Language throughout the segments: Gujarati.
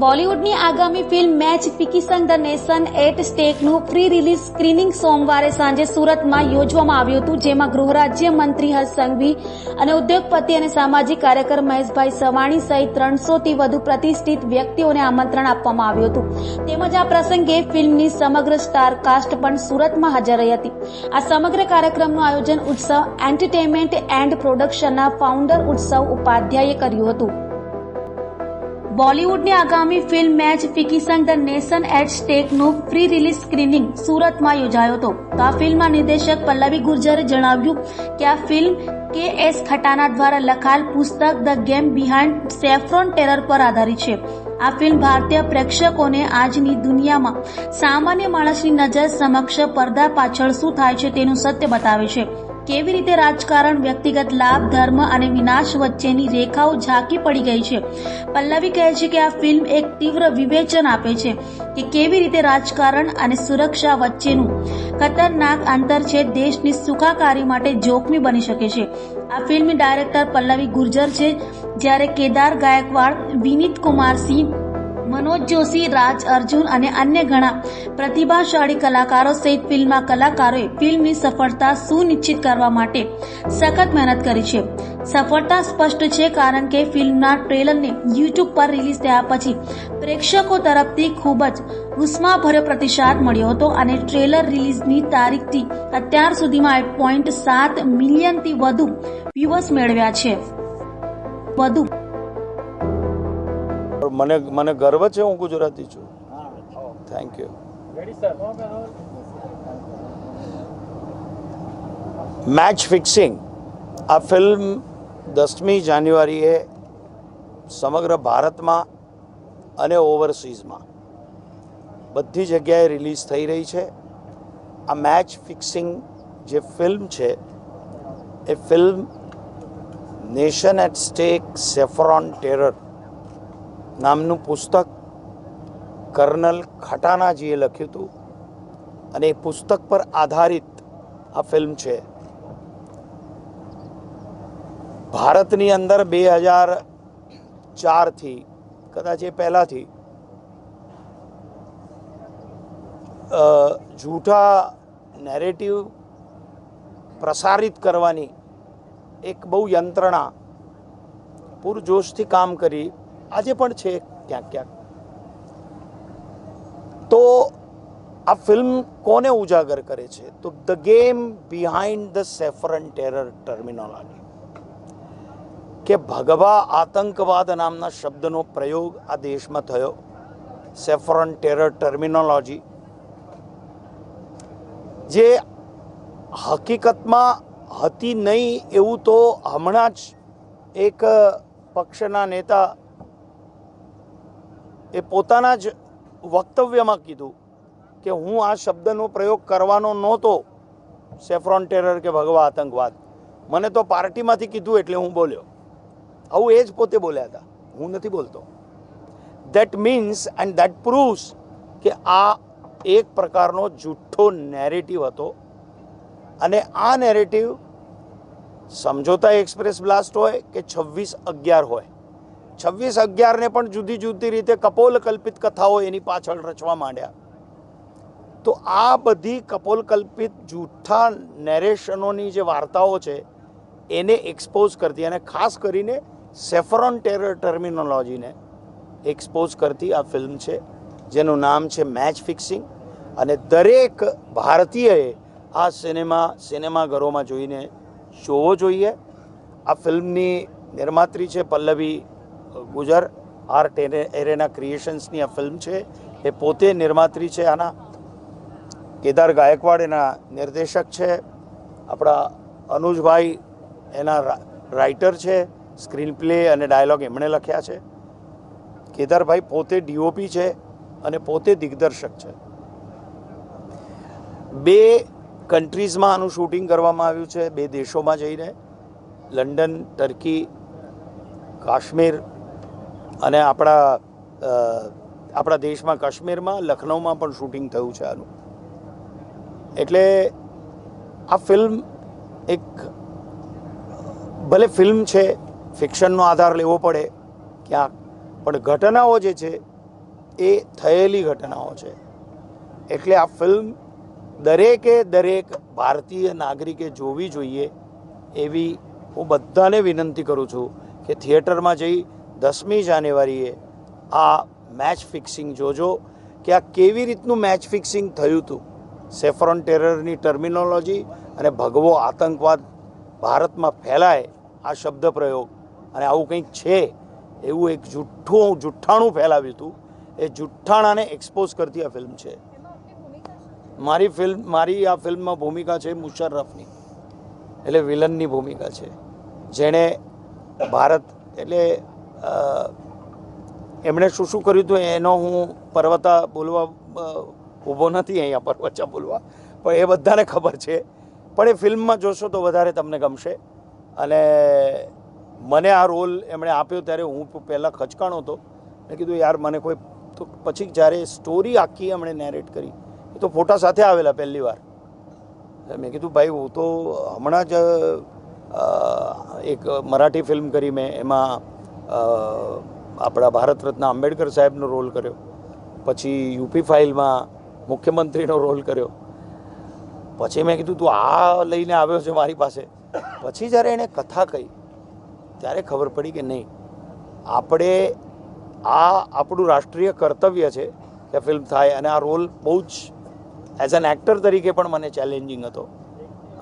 બોલિવૂડની આગામી film match fixing the nation at સ્ટેકનું pre release screening સોમવારે સાંજે સુરતમાં યોજવામાં આવ્યું હતું, જેમાં ગૃહરાજ્ય મંત્રી હર્ષ સંઘવી અને ઉદ્યોગપતિ અને સામાજિક કાર્યકર મહેશભાઈ સવાણી સહિત ત્રણસોથી વધુ પ્રતિષ્ઠિત વ્યક્તિઓને આમંત્રણ આપવામાં આવ્યું હતું. તેમજ આ પ્રસંગે ફિલ્મની સમગ્ર સ્ટાર કાસ્ટ પણ સુરતમાં હાજર રહી હતી. આ સમગ્ર કાર્યક્રમનું આયોજન ઉત્સવ એન્ટરટેનમેન્ટ એન્ડ પ્રોડક્શનના ફાઉન્ડર ઉત્સવ ઉપાધ્યાયે કર્યું હતું. બોલિવૂડની આગામી film match fixing the nation at સ્ટેકનું pre release screening સુરતમાં યોજાયો હતો. આ ફિલ્મના નિર્દેશક પલ્લવી ગુર્જરે જણાવ્યું કે આ ફિલ્મ કે એસ ખટાના દ્વારા લખાયેલ પુસ્તક the game behind saffron terror પર આધારિત છે. આ ફિલ્મ ભારતીય પ્રેક્ષકોને આજની દુનિયામાં સામાન્ય માણસની નજર સમક્ષ પડદા પાછળ શું થાય છે તેનું સત્ય બતાવે છે. કેવી રીતે રાજકારણ, વ્યક્તિગત લાભ, ધર્મ અને વિનાશ વચ્ચેની રેખાઓ ઝાંકી પડી ગઈ છે? પલ્લવી કહે છે કે આ ફિલ્મ એક તીવ્ર વિવેચન આપે છે કે કેવી રીતે રાજકારણ અને સુરક્ષા વચ્ચેનું ખતરનાક અંતર છે દેશની સુખાકારી માટે જોખમી બની શકે છે. આ ફિલ્મની ડાયરેક્ટર પલ્લવી ગુર્જર છે, જ્યારે કેદાર ગાયકવાડ વિનીત કુમાર સિંહ મનોજ જોશી, રાજ અર્જુન અને અન્ય ઘણા પ્રતિભાશાળી કલાકારો સહિત ફિલ્મના કલાકારોએ ફિલ્મની સફળતા સુનિશ્ચિત કરવા માટે સખત મહેનત કરી છે. સફળતા સ્પષ્ટ છે કારણ કે ફિલ્મના ટ્રેલરને યુટ્યુબ પર રિલીઝ થયા પછી પ્રેક્ષકો તરફથી ખૂબ જ ઉષ્માભર્યો પ્રતિસાદ મળ્યો હતો અને ટ્રેલર રિલીઝની તારીખથી અત્યાર સુધીમાં આઠ પોઈન્ટ સાત મિલિયનથી વધુ વ્યૂઅર્સ મેળવ્યા છે. વધુ મને મને ગર્વ છે હું ગુજરાતી છું. થેન્ક યુ મેચ ફિક્સિંગ આ ફિલ્મ દસમી જાન્યુઆરીએ સમગ્ર ભારતમાં અને ઓવરસીઝમાં બધી જગ્યાએ રિલીઝ થઈ રહી છે. આ મેચ ફિક્સિંગ જે ફિલ્મ છે, એ film nation at stake saffron terror નામનું પુસ્તક કર્નલ ખટાનાજીએ લખ્યું હતું. અને એ પુસ્તક પર આધારિત આ ફિલ્મ છે. ભારતની અંદર બે હજાર ચારથી, કદાચ એ પહેલાંથી જૂઠા નેરેટિવ પ્રસારિત કરવાની એક બહુ યંત્રણા, પૂરજોશથી કામ કરી આજે પણ છે ક્યાંક ક્યાંક. તો આ ફિલ્મ કોને ઉજાગર કરે છે? તો the game behind the saffron terror terminology. કે ભગવા આતંકવાદ નામના શબ્દનો પ્રયોગ આ દેશમાં થયો. Saffron terror terminology. જે હકીકતમાં હતી નહીં એવું તો હમણાં જ એક પક્ષના નેતા એ પોતાના જ વક્તવ્યમાં કીધું કે હું આ શબ્દનો પ્રયોગ કરવાનો નહોતો, સેફ્રોન ટેરર કે ભગવા આતંકવાદ. મને તો પાર્ટીમાંથી કીધું એટલે હું બોલ્યો. આવું એ જ પોતે બોલ્યા હતા. હું નથી બોલતો. That means and that proves કે આ એક પ્રકારનો જૂઠ્ઠો નેરેટિવ હતો અને આ નેરેટિવ સમજોતા એક્સપ્રેસ બ્લાસ્ટ હોય કે છવ્વીસ અગિયાર હોય. છવ્વીસ અગિયારને પણ જુદી જુદી રીતે કપોલ કલ્પિત કથાઓ એની પાછળ રચવા માંડ્યા. તો આ બધી કપોલ કલ્પિત જૂઠા નેરેશનોની જે વાર્તાઓ છે, એને એક્સપોઝ કરતી અને ખાસ કરીને સેફરોન ટેરર ટર્મિનોલોજીને એક્સપોઝ કરતી આ ફિલ્મ છે, જેનું નામ છે મેચ ફિક્સિંગ અને દરેક ભારતીયએ આ સિનેમા સિનેમાઘરોમાં જોઈને જોવો જોઈએ. આ ફિલ્મની નિર્માત્રી છે પલ્લવી ગુજર આર્ટ એને એરેના ક્રિએશન્સની આ ફિલ્મ છે. એ પોતે નિર્માત્રી છે. આના કેદાર ગાયકવાડ એના નિર્દેશક છે. આપણા અનુજભાઈ એના રાઇટર છે. સ્ક્રીન પ્લે અને ડાયલોગ એમણે લખ્યા છે. કેદારભાઈ પોતે ડીઓપી છે અને પોતે દિગ્દર્શક છે. બે કન્ટ્રીઝમાં આનું શૂટિંગ કરવામાં આવ્યું છે. બે દેશોમાં જઈને. લંડન, ટર્કી, કાશ્મીર અને આપણા આપણા દેશમાં કાશ્મીરમાં લખનૌમાં પણ શૂટિંગ થયું છે આનું. એટલે આ ફિલ્મ એક, ભલે ફિલ્મ છે, ફિક્શનનો આધાર લેવો પડે ક્યાંક, પણ ઘટનાઓ જે છે, એ થયેલી ઘટનાઓ છે. એટલે આ ફિલ્મ દરેકે દરેક ભારતીય નાગરિકે જોવી જોઈએ એવી હું બધાને વિનંતી કરું છું કે થિયેટરમાં જઈ દસમી જાન્યુઆરીએ આ મેચ ફિક્સિંગ જોજો કે આ કેવી રીતનું મેચ ફિક્સિંગ થયું હતું. સેફ્રોન ટેરરની ટર્મિનોલોજી અને ભગવો આતંકવાદ ભારતમાં ફેલાય આ શબ્દ પ્રયોગ. અને આવું કંઈક છે, એવું એક જુઠ્ઠું, જુઠ્ઠાણું ફેલાવ્યું હતું. એ જુઠ્ઠાણાને એક્સપોઝ કરતી આ ફિલ્મ છે. મારી ફિલ્મ મારી આ ફિલ્મમાં ભૂમિકા છે મુશર્રફની. એટલે વિલનની ભૂમિકા છે. જેણે ભારત, એટલે એમણે શું શું કર્યું હતું એનો હું પર્વતા બોલવા ઊભો નથી અહીંયા પર્વચા બોલવા, પણ એ બધાને ખબર છે. પણ એ ફિલ્મમાં જોશો તો વધારે તમને ગમશે. અને મને આ રોલ એમણે આપ્યો ત્યારે હું પહેલાં ખચકાણો હતો. મેં કીધું, યાર, મને કોઈ તો પછી જ્યારે સ્ટોરી આખી એમણે નેરેટ કરી, એ તો ફોટા સાથે આવેલા પહેલી વાર. મેં કીધું, ભાઈ, હું તો હમણાં જ એક મરાઠી ફિલ્મ કરી મેં, એમાં આપણા ભારત રત્ન આંબેડકર સાહેબનો રોલ કર્યો. પછી યુપી ફાઇલમાં મુખ્યમંત્રીનો રોલ કર્યો. પછી મેં કીધું, તું આ લઈને આવ્યો છે મારી પાસે. પછી જ્યારે એણે કથા કહી, ત્યારે ખબર પડી કે નહીં. આપણે આ આપણું રાષ્ટ્રીય કર્તવ્ય છે કે ફિલ્મ થાય અને આ રોલ બહુ જ એઝ એન એક્ટર તરીકે પણ મને ચેલેન્જિંગ હતો.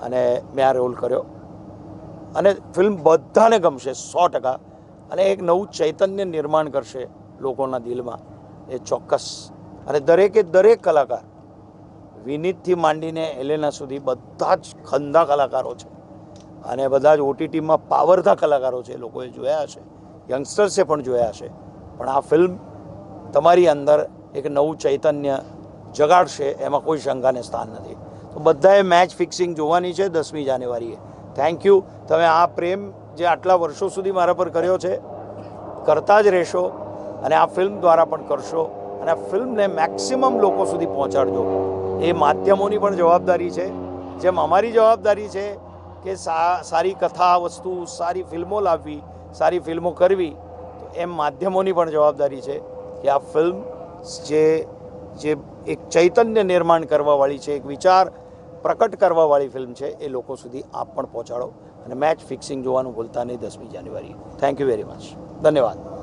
અને મેં આ રોલ કર્યો. અને ફિલ્મ બધાને ગમશે સો ટકા. અને એક નવું ચૈતન્ય નિર્માણ કરશે લોકોના દિલમાં. એ ચોક્કસ. અને દરેકે દરેક કલાકાર વિનીતથી માંડીને એલેના સુધી બધા જ ખંદા કલાકારો છે. અને બધા જ ઓટીટીમાં પાવરધા કલાકારો છે. લોકોએ જોયા હશે. યંગસ્ટર્સે પણ જોયા હશે. પણ આ ફિલ્મ તમારી અંદર એક નવું ચૈતન્ય જગાડશે એમાં કોઈ શંકાને સ્થાન નથી. તો બધાએ મેચ ફિક્સિંગ જોવાની છે દસમી જાન્યુઆરીએ. થેન્ક યુ તમે આ પ્રેમ જે આટલા વર્ષો સુધી મારા પર કર્યો છે, કરતા જ રહેશો અને આ ફિલ્મ દ્વારા પણ કરશો અને આ ફિલ્મને મેક્સિમમ લોકો સુધી પહોંચાડજો. એ માધ્યમોની પણ જવાબદારી છે. જેમ અમારી જવાબદારી છે કે સારી કથા, વસ્તુ, સારી ફિલ્મો લાવવી, સારી ફિલ્મો કરવી, તો એમ માધ્યમોની પણ જવાબદારી છે કે આ ફિલ્મ જે જે એક ચૈતન્ય નિર્માણ કરવાવાળી છે, એક વિચાર પ્રકટ કરવાવાળી ફિલ્મ છે, એ લોકો સુધી આપ પણ પહોંચાડો. અને મેચ ફિક્સિંગ જોવાનું ભૂલતા નહીં દસમી જાન્યુઆરી. થેન્ક યુ વેરી મચ ધન્યવાદ.